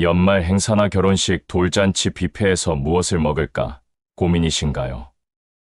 연말 행사나 결혼식, 돌잔치 뷔페에서 무엇을 먹을까 고민이신가요?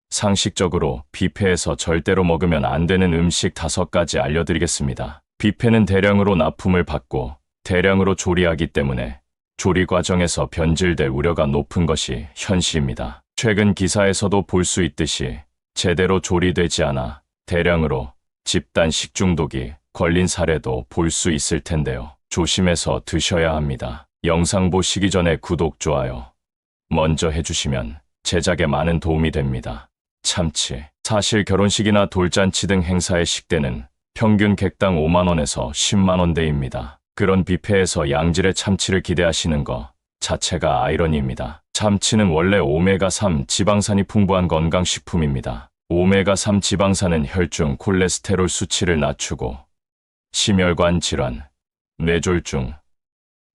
상식적으로 뷔페에서 절대로 먹으면 안 되는 음식 다섯 가지 알려드리겠습니다. 뷔페는 대량으로 납품을 받고 대량으로 조리하기 때문에 조리 과정에서 변질될 우려가 높은 것이 현실입니다. 최근 기사에서도 볼 수 있듯이 제대로 조리되지 않아 대량으로 집단 식중독이 걸린 사례도 볼 수 있을 텐데요. 조심해서 드셔야 합니다. 영상 보시기 전에 구독, 좋아요 먼저 해주시면 제작에 많은 도움이 됩니다. 참치. 사실 결혼식이나 돌잔치 등 행사의 식대는 평균 객당 5만원에서 10만원대입니다. 그런 뷔페에서 양질의 참치를 기대하시는 거 자체가 아이러니입니다. 참치는 원래 오메가3 지방산이 풍부한 건강식품입니다. 오메가3 지방산은 혈중 콜레스테롤 수치를 낮추고 심혈관 질환, 뇌졸중,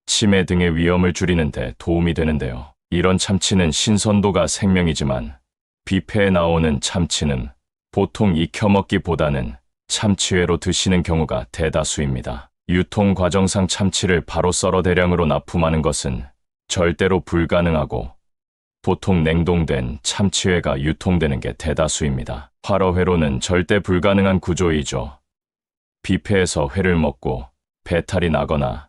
치매 등의 위험을 줄이는 데 도움이 되는데요. 이런 참치는 신선도가 생명이지만 뷔페에 나오는 참치는 보통 익혀 먹기보다는 참치회로 드시는 경우가 대다수입니다. 유통 과정상 참치를 바로 썰어 대량으로 납품하는 것은 절대로 불가능하고 보통 냉동된 참치회가 유통되는 게 대다수입니다. 화로회로는 절대 불가능한 구조이죠. 뷔페에서 회를 먹고 배탈이 나거나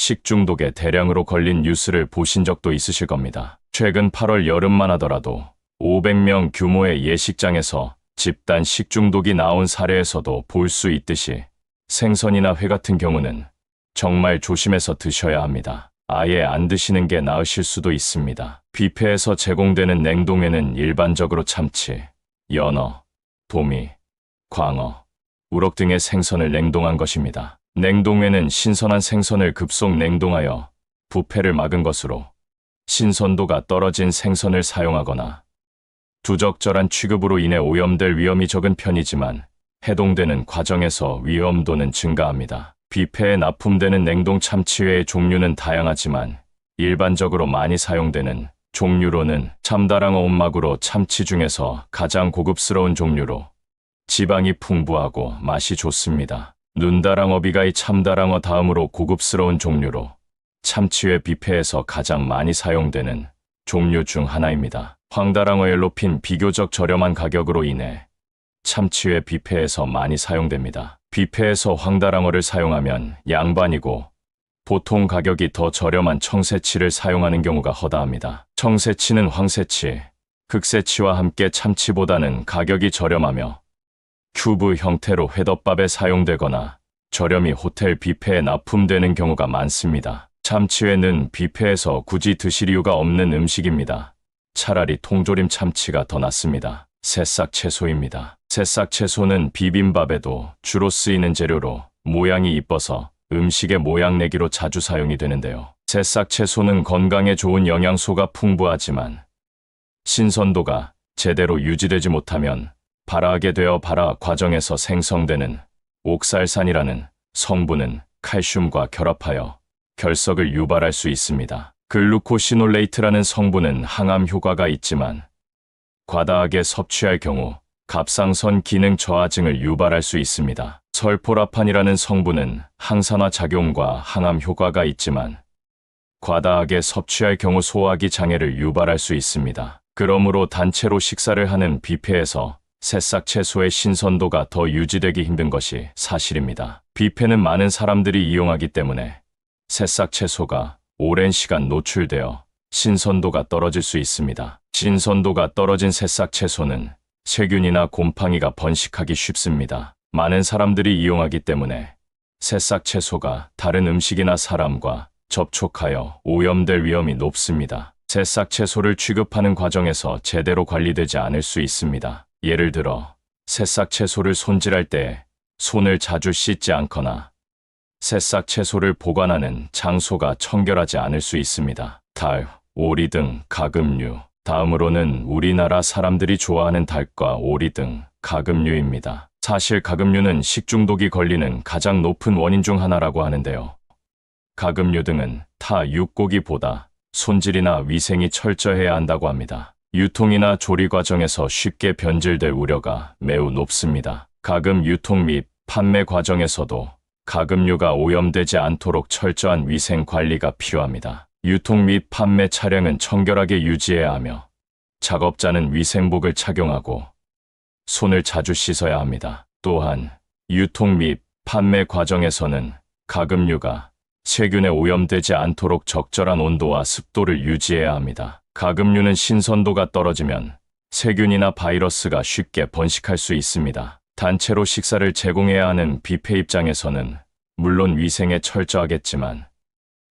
식중독에 대량으로 걸린 뉴스를 보신 적도 있으실 겁니다. 최근 8월 여름만 하더라도 500명 규모의 예식장에서 집단 식중독이 나온 사례에서도 볼 수 있듯이 생선이나 회 같은 경우는 정말 조심해서 드셔야 합니다. 아예 안 드시는 게 나으실 수도 있습니다. 뷔페에서 제공되는 냉동회는 일반적으로 참치, 연어, 도미, 광어, 우럭 등의 생선을 냉동한 것입니다. 냉동회는 신선한 생선을 급속 냉동하여 부패를 막은 것으로 신선도가 떨어진 생선을 사용하거나 두적절한 취급으로 인해 오염될 위험이 적은 편이지만 해동되는 과정에서 위험도는 증가합니다. 뷔페에 납품되는 냉동 참치회의 종류는 다양하지만 일반적으로 많이 사용되는 종류로는 참다랑어 온막으로 참치 중에서 가장 고급스러운 종류로 지방이 풍부하고 맛이 좋습니다. 눈다랑어 비가이 참다랑어 다음으로 고급스러운 종류로 참치회 뷔페에서 가장 많이 사용되는 종류 중 하나입니다. 황다랑어에 높인 비교적 저렴한 가격으로 인해 참치회 뷔페에서 많이 사용됩니다. 뷔페에서 황다랑어를 사용하면 양반이고 보통 가격이 더 저렴한 청새치를 사용하는 경우가 허다합니다. 청새치는 황새치, 극새치와 함께 참치보다는 가격이 저렴하며 큐브 형태로 회덮밥에 사용되거나 저렴이 호텔 뷔페에 납품되는 경우가 많습니다. 참치회는 뷔페에서 굳이 드실 이유가 없는 음식입니다. 차라리 통조림 참치가 더 낫습니다. 새싹 채소입니다. 새싹 채소는 비빔밥에도 주로 쓰이는 재료로 모양이 이뻐서 음식의 모양 내기로 자주 사용이 되는데요. 새싹 채소는 건강에 좋은 영양소가 풍부하지만 신선도가 제대로 유지되지 못하면 발화하게 되어 발화 과정에서 생성되는 옥살산이라는 성분은 칼슘과 결합하여 결석을 유발할 수 있습니다. 글루코시놀레이트라는 성분은 항암 효과가 있지만 과다하게 섭취할 경우 갑상선 기능 저하증을 유발할 수 있습니다. 설포라판이라는 성분은 항산화 작용과 항암 효과가 있지만 과다하게 섭취할 경우 소화기 장애를 유발할 수 있습니다. 그러므로 단체로 식사를 하는 뷔페에서 새싹 채소의 신선도가 더 유지되기 힘든 것이 사실입니다. 뷔페는 많은 사람들이 이용하기 때문에 새싹 채소가 오랜 시간 노출되어 신선도가 떨어질 수 있습니다. 신선도가 떨어진 새싹 채소는 세균이나 곰팡이가 번식하기 쉽습니다. 많은 사람들이 이용하기 때문에 새싹 채소가 다른 음식이나 사람과 접촉하여 오염될 위험이 높습니다. 새싹 채소를 취급하는 과정에서 제대로 관리되지 않을 수 있습니다. 예를 들어 새싹 채소를 손질할 때 손을 자주 씻지 않거나 새싹 채소를 보관하는 장소가 청결하지 않을 수 있습니다. 달, 오리 등 가금류. 다음으로는 우리나라 사람들이 좋아하는 닭과 오리 등 가금류입니다. 사실 가금류는 식중독이 걸리는 가장 높은 원인 중 하나라고 하는데요. 가금류 등은 타 육고기보다 손질이나 위생이 철저해야 한다고 합니다. 유통이나 조리 과정에서 쉽게 변질될 우려가 매우 높습니다. 가금 유통 및 판매 과정에서도 가금류가 오염되지 않도록 철저한 위생 관리가 필요합니다. 유통 및 판매 차량은 청결하게 유지해야 하며 작업자는 위생복을 착용하고 손을 자주 씻어야 합니다. 또한 유통 및 판매 과정에서는 가금류가 세균에 오염되지 않도록 적절한 온도와 습도를 유지해야 합니다. 가금류는 신선도가 떨어지면 세균이나 바이러스가 쉽게 번식할 수 있습니다. 단체로 식사를 제공해야 하는 뷔페 입장에서는 물론 위생에 철저하겠지만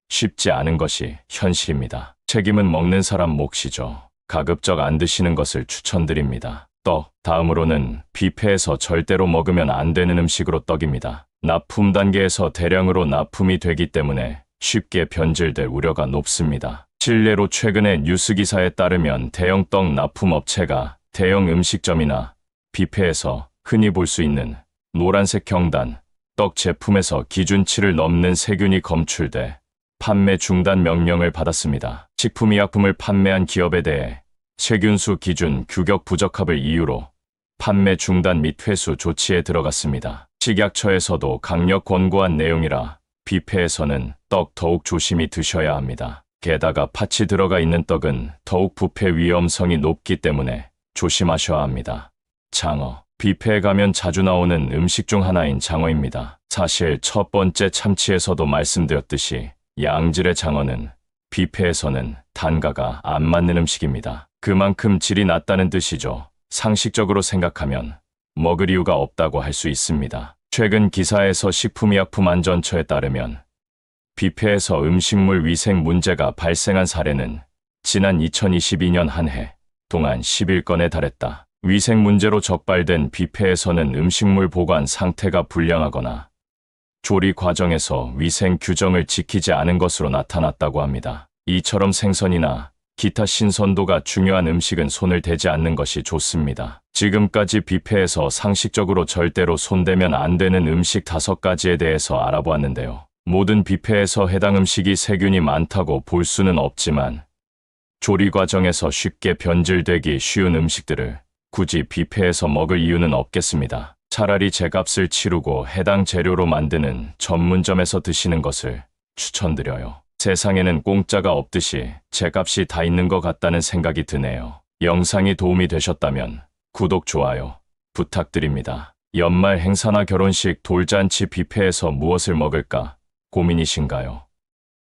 쉽지 않은 것이 현실입니다. 책임은 먹는 사람 몫이죠. 가급적 안 드시는 것을 추천드립니다. 떡, 다음으로는 뷔페에서 절대로 먹으면 안 되는 음식으로 떡입니다. 납품 단계에서 대량으로 납품이 되기 때문에 쉽게 변질될 우려가 높습니다. 실례로 최근에 뉴스 기사에 따르면 대형 떡 납품 업체가 대형 음식점이나 뷔페에서 흔히 볼 수 있는 노란색 경단, 떡 제품에서 기준치를 넘는 세균이 검출돼 판매 중단 명령을 받았습니다. 식품의약품을 판매한 기업에 대해 세균수 기준 규격 부적합을 이유로 판매 중단 및 회수 조치에 들어갔습니다. 식약처에서도 강력 권고한 내용이라 뷔페에서는 떡 더욱 조심히 드셔야 합니다. 게다가 팥이 들어가 있는 떡은 더욱 부패 위험성이 높기 때문에 조심하셔야 합니다. 장어. 뷔페에 가면 자주 나오는 음식 중 하나인 장어입니다. 사실 첫 번째 참치에서도 말씀드렸듯이 양질의 장어는 뷔페에서는 단가가 안 맞는 음식입니다. 그만큼 질이 낮다는 뜻이죠. 상식적으로 생각하면 먹을 이유가 없다고 할 수 있습니다. 최근 기사에서 식품의약품안전처에 따르면 뷔페에서 음식물 위생 문제가 발생한 사례는 지난 2022년 한 해 동안 11건에 달했다. 위생 문제로 적발된 뷔페에서는 음식물 보관 상태가 불량하거나 조리 과정에서 위생 규정을 지키지 않은 것으로 나타났다고 합니다. 이처럼 생선이나 기타 신선도가 중요한 음식은 손을 대지 않는 것이 좋습니다. 지금까지 뷔페에서 상식적으로 절대로 손대면 안 되는 음식 다섯 가지에 대해서 알아보았는데요. 모든 뷔페에서 해당 음식이 세균이 많다고 볼 수는 없지만 조리 과정에서 쉽게 변질되기 쉬운 음식들을 굳이 뷔페에서 먹을 이유는 없겠습니다. 차라리 제값을 치르고 해당 재료로 만드는 전문점에서 드시는 것을 추천드려요. 세상에는 공짜가 없듯이 제값이 다 있는 것 같다는 생각이 드네요. 영상이 도움이 되셨다면 구독, 좋아요 부탁드립니다. 연말 행사나 결혼식, 돌잔치 뷔페에서 무엇을 먹을까 고민이신가요?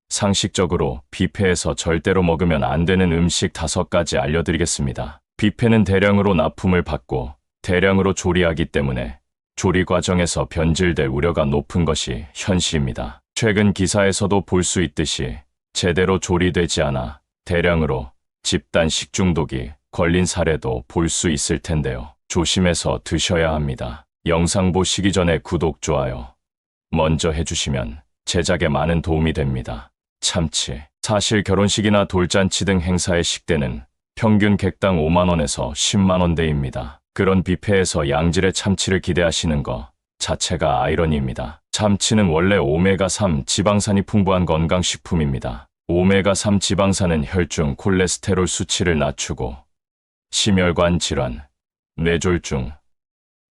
상식적으로 뷔페에서 절대로 먹으면 안 되는 음식 다섯 가지 알려드리겠습니다. 뷔페는 대량으로 납품을 받고 대량으로 조리하기 때문에 조리 과정에서 변질될 우려가 높은 것이 현실입니다. 최근 기사에서도 볼 수 있듯이 제대로 조리되지 않아 대량으로 집단 식중독이 걸린 사례도 볼 수 있을 텐데요. 조심해서 드셔야 합니다. 영상 보시기 전에 구독, 좋아요 먼저 해주시면 제작에 많은 도움이 됩니다. 참치. 사실 결혼식이나 돌잔치 등 행사의 식대는 평균 객당 5만원에서 10만원대입니다. 그런 뷔페에서 양질의 참치를 기대하시는 거 자체가 아이러니입니다. 참치는 원래 오메가3 지방산이 풍부한 건강식품입니다. 오메가3 지방산은 혈중 콜레스테롤 수치를 낮추고 심혈관 질환, 뇌졸중,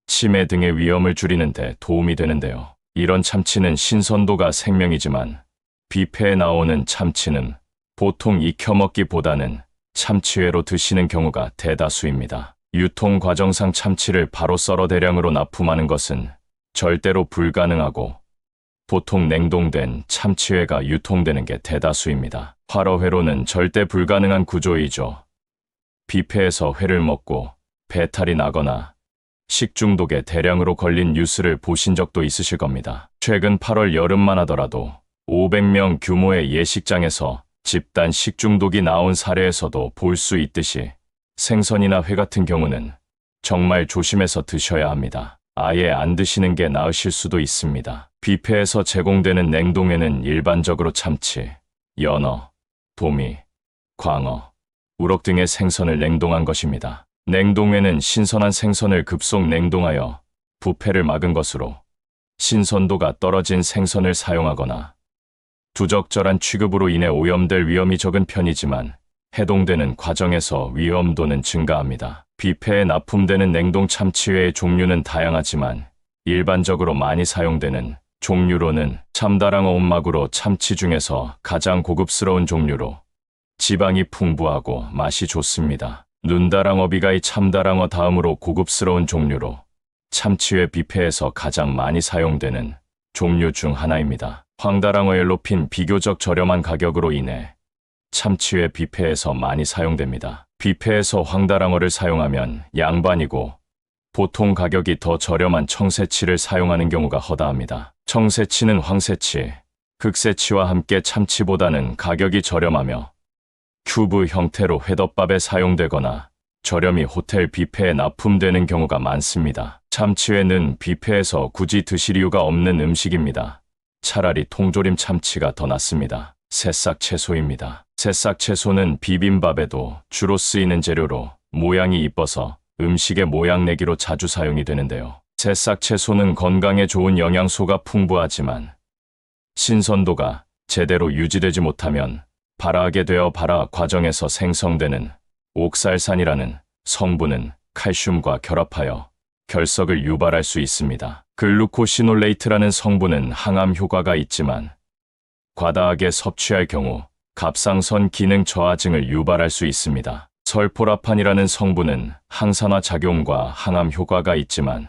치매 등의 위험을 줄이는 데 도움이 되는데요. 이런 참치는 신선도가 생명이지만 뷔페에 나오는 참치는 보통 익혀 먹기보다는 참치회로 드시는 경우가 대다수입니다. 유통 과정상 참치를 바로 썰어 대량으로 납품하는 것은 절대로 불가능하고 보통 냉동된 참치회가 유통되는 게 대다수입니다. 화로회로는 절대 불가능한 구조이죠. 뷔페에서 회를 먹고 배탈이 나거나 식중독에 대량으로 걸린 뉴스를 보신 적도 있으실 겁니다. 최근 8월 여름만 하더라도 500명 규모의 예식장에서 집단 식중독이 나온 사례에서도 볼 수 있듯이 생선이나 회 같은 경우는 정말 조심해서 드셔야 합니다. 아예 안 드시는 게 나으실 수도 있습니다. 뷔페에서 제공되는 냉동에는 일반적으로 참치, 연어, 도미, 광어, 우럭 등의 생선을 냉동한 것입니다. 냉동에는 신선한 생선을 급속 냉동하여 부패를 막은 것으로 신선도가 떨어진 생선을 사용하거나 부적절한 취급으로 인해 오염될 위험이 적은 편이지만 해동되는 과정에서 위험도는 증가합니다. 뷔페에 납품되는 냉동 참치회의 종류는 다양하지만 일반적으로 많이 사용되는 종류로는 참다랑어 온막으로 참치 중에서 가장 고급스러운 종류로 지방이 풍부하고 맛이 좋습니다. 눈다랑어 비가 이 참다랑어 다음으로 고급스러운 종류로 참치회 뷔페에서 가장 많이 사용되는 종류 중 하나입니다. 황다랑어에 높인 비교적 저렴한 가격으로 인해 참치회 뷔페에서 많이 사용됩니다. 뷔페에서 황다랑어를 사용하면 양반이고 보통 가격이 더 저렴한 청새치를 사용하는 경우가 허다합니다. 청새치는 황새치, 극새치와 함께 참치보다는 가격이 저렴하며 큐브 형태로 회덮밥에 사용되거나 저렴이 호텔 뷔페에 납품되는 경우가 많습니다. 참치회는 뷔페에서 굳이 드실 이유가 없는 음식입니다. 차라리 통조림 참치가 더 낫습니다. 새싹 채소입니다. 새싹 채소는 비빔밥에도 주로 쓰이는 재료로 모양이 이뻐서 음식의 모양 내기로 자주 사용이 되는데요. 새싹 채소는 건강에 좋은 영양소가 풍부하지만 신선도가 제대로 유지되지 못하면 발화하게 되어 발화 과정에서 생성되는 옥살산이라는 성분은 칼슘과 결합하여 결석을 유발할 수 있습니다. 글루코시놀레이트라는 성분은 항암 효과가 있지만 과다하게 섭취할 경우 갑상선 기능 저하증을 유발할 수 있습니다. 설포라판이라는 성분은 항산화 작용과 항암 효과가 있지만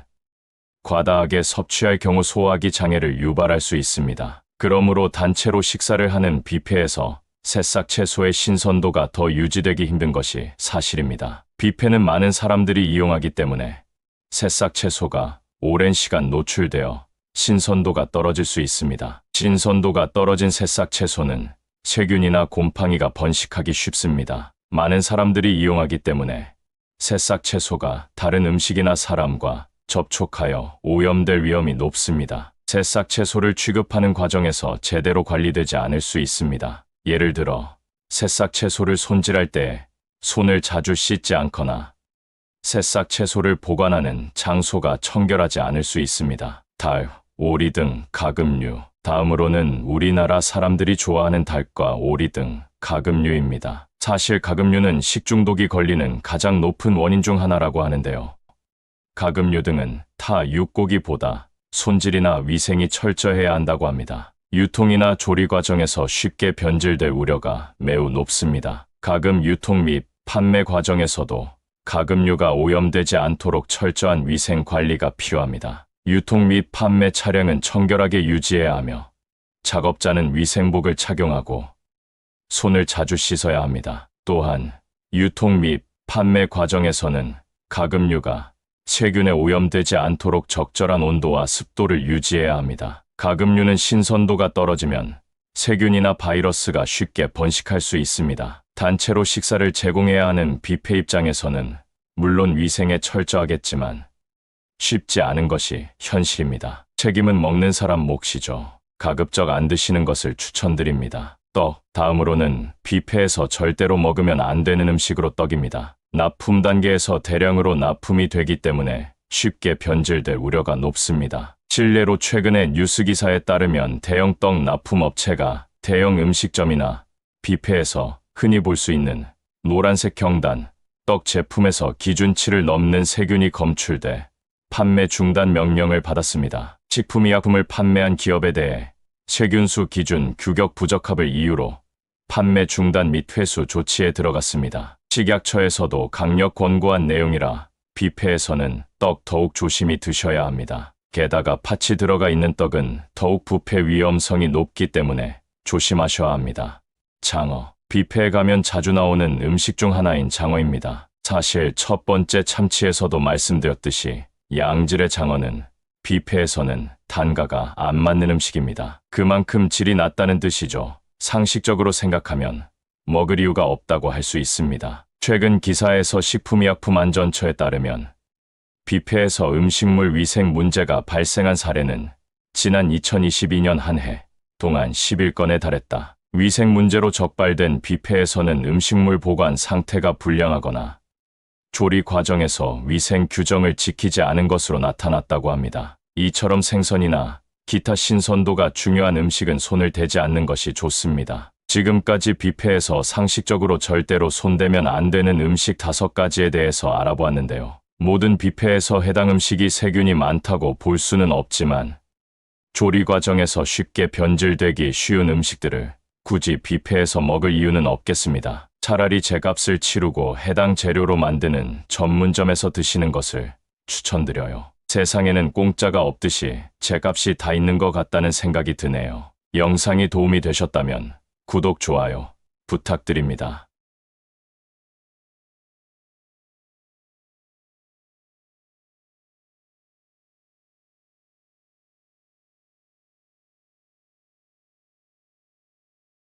과다하게 섭취할 경우 소화기 장애를 유발할 수 있습니다. 그러므로 단체로 식사를 하는 뷔페에서 새싹 채소의 신선도가 더 유지되기 힘든 것이 사실입니다. 뷔페는 많은 사람들이 이용하기 때문에 새싹 채소가 오랜 시간 노출되어 신선도가 떨어질 수 있습니다. 신선도가 떨어진 새싹 채소는 세균이나 곰팡이가 번식하기 쉽습니다. 많은 사람들이 이용하기 때문에 새싹 채소가 다른 음식이나 사람과 접촉하여 오염될 위험이 높습니다. 새싹 채소를 취급하는 과정에서 제대로 관리되지 않을 수 있습니다. 예를 들어 새싹 채소를 손질할 때 손을 자주 씻지 않거나 새싹 채소를 보관하는 장소가 청결하지 않을 수 있습니다. 달, 오리 등 가금류. 다음으로는 우리나라 사람들이 좋아하는 닭과 오리 등 가금류입니다. 사실 가금류는 식중독이 걸리는 가장 높은 원인 중 하나라고 하는데요. 가금류 등은 타 육고기보다 손질이나 위생이 철저해야 한다고 합니다. 유통이나 조리 과정에서 쉽게 변질될 우려가 매우 높습니다. 가금 유통 및 판매 과정에서도 가금류가 오염되지 않도록 철저한 위생 관리가 필요합니다. 유통 및 판매 차량은 청결하게 유지해야 하며 작업자는 위생복을 착용하고 손을 자주 씻어야 합니다. 또한 유통 및 판매 과정에서는 가금류가 세균에 오염되지 않도록 적절한 온도와 습도를 유지해야 합니다. 가금류는 신선도가 떨어지면 세균이나 바이러스가 쉽게 번식할 수 있습니다. 단체로 식사를 제공해야 하는 뷔페 입장에서는 물론 위생에 철저하겠지만 쉽지 않은 것이 현실입니다. 책임은 먹는 사람 몫이죠. 가급적 안 드시는 것을 추천드립니다. 떡, 다음으로는 뷔페에서 절대로 먹으면 안 되는 음식으로 떡입니다. 납품 단계에서 대량으로 납품이 되기 때문에 쉽게 변질될 우려가 높습니다. 실례로 최근에 뉴스 기사에 따르면 대형 떡 납품 업체가 대형 음식점이나 뷔페에서 흔히 볼 수 있는 노란색 경단, 떡 제품에서 기준치를 넘는 세균이 검출돼 판매 중단 명령을 받았습니다. 식품의약품을 판매한 기업에 대해 세균수 기준 규격 부적합을 이유로 판매 중단 및 회수 조치에 들어갔습니다. 식약처에서도 강력 권고한 내용이라 뷔페에서는 떡 더욱 조심히 드셔야 합니다. 게다가 팥이 들어가 있는 떡은 더욱 부패 위험성이 높기 때문에 조심하셔야 합니다. 장어. 뷔페에 가면 자주 나오는 음식 중 하나인 장어입니다. 사실 첫 번째 참치에서도 말씀드렸듯이 양질의 장어는 뷔페에서는 단가가 안 맞는 음식입니다. 그만큼 질이 낮다는 뜻이죠. 상식적으로 생각하면 먹을 이유가 없다고 할 수 있습니다. 최근 기사에서 식품의약품안전처에 따르면 뷔페에서 음식물 위생 문제가 발생한 사례는 지난 2022년 한 해 동안 11건에 달했다. 위생 문제로 적발된 뷔페에서는 음식물 보관 상태가 불량하거나 조리 과정에서 위생 규정을 지키지 않은 것으로 나타났다고 합니다. 이처럼 생선이나 기타 신선도가 중요한 음식은 손을 대지 않는 것이 좋습니다. 지금까지 뷔페에서 상식적으로 절대로 손대면 안 되는 음식 다섯 가지에 대해서 알아보았는데요. 모든 뷔페에서 해당 음식이 세균이 많다고 볼 수는 없지만 조리 과정에서 쉽게 변질되기 쉬운 음식들을 굳이 뷔페에서 먹을 이유는 없겠습니다. 차라리 제값을 치르고 해당 재료로 만드는 전문점에서 드시는 것을 추천드려요. 세상에는 공짜가 없듯이 제값이 다 있는 것 같다는 생각이 드네요. 영상이 도움이 되셨다면 구독, 좋아요 부탁드립니다.